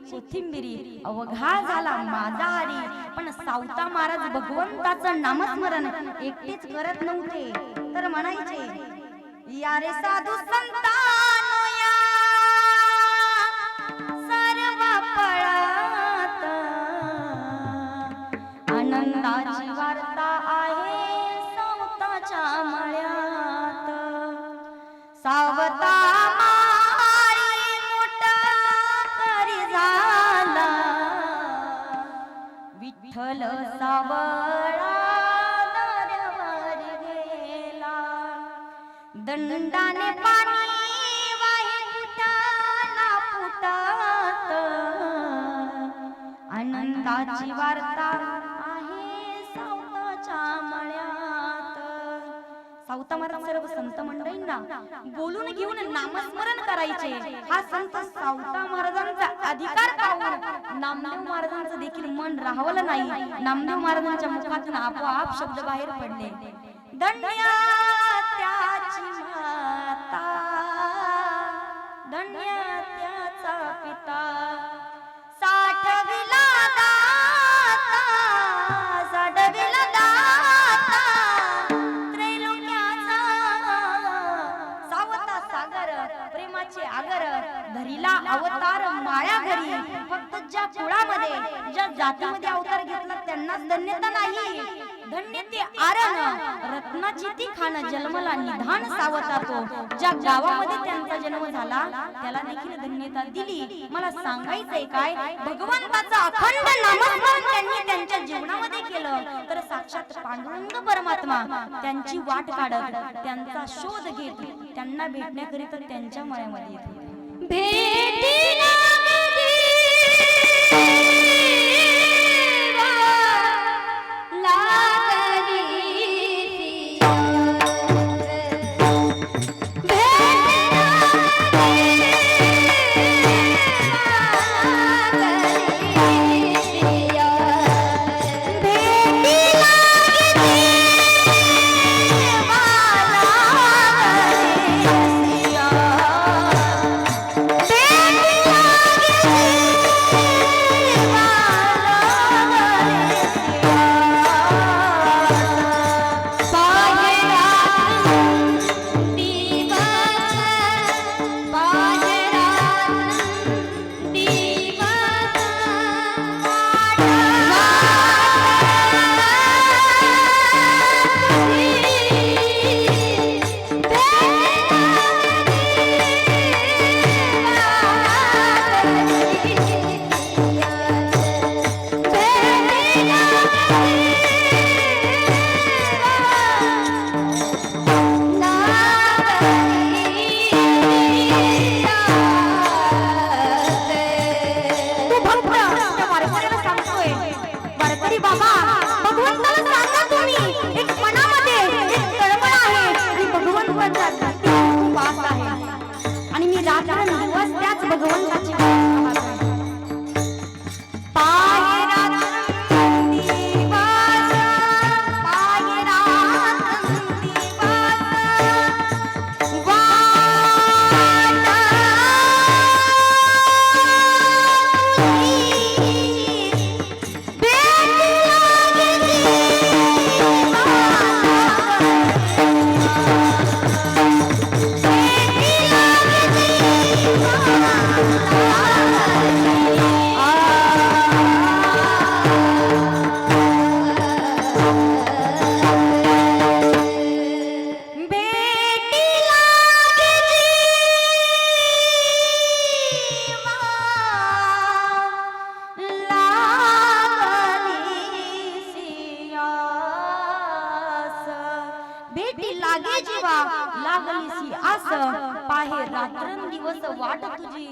कोथिंबिरी अवघा झाला माझा हरी पण सावता महाराज भगवंताचं नामस्मरण एकटेच करत नव्हते. तर म्हणायचे या रे साधू संता विठ्ठल सावळा दारावर गेला. दंडाने पाणी वाहे आनंदाची वार्ता सावता महाराज सर्व संत मंडळींना बोलून घेऊन नामस्मरण करायचे. हा संत सावता महाराजांचा अधिकार पाहून नामदेव महाराजांचं देखील मन राहवलं नाही. नामदेव महाराजांच्या मुखातून आपोआप शब्द बाहेर पडले. धन्य त्याची माता धन्य त्याचा पिता आगर धरीला अवतार माळ्या घरी. फक्त ज्या कुळामध्ये ज्या जातीमध्ये अवतार घेतला त्यांनाच धन्यता नाही. धन्य ते आरण रत्नाची ती खान जन्मला निधान सावता तो ज्या गावामध्ये त्यांचा जन्म झाला त्याला देखील धन्यता दिली. मला सांगायचंय काय? भगवंताचा अखंड नामस्मरण त्यांनी त्यांच्या जीवनामध्ये केलं. तर साक्षात पांडुरंग परमात्मा त्यांची वाट काढत त्यांचा शोध घेत त्यांना भेटण्याकरिता त्यांच्या मळ्यामध्ये येत होते. वास आहे. आणि मी रात्र दिवस त्याच भगवंताची लागे जीवा लागलीसी आस. पाहे रात्रंदिवस वाट तुझी.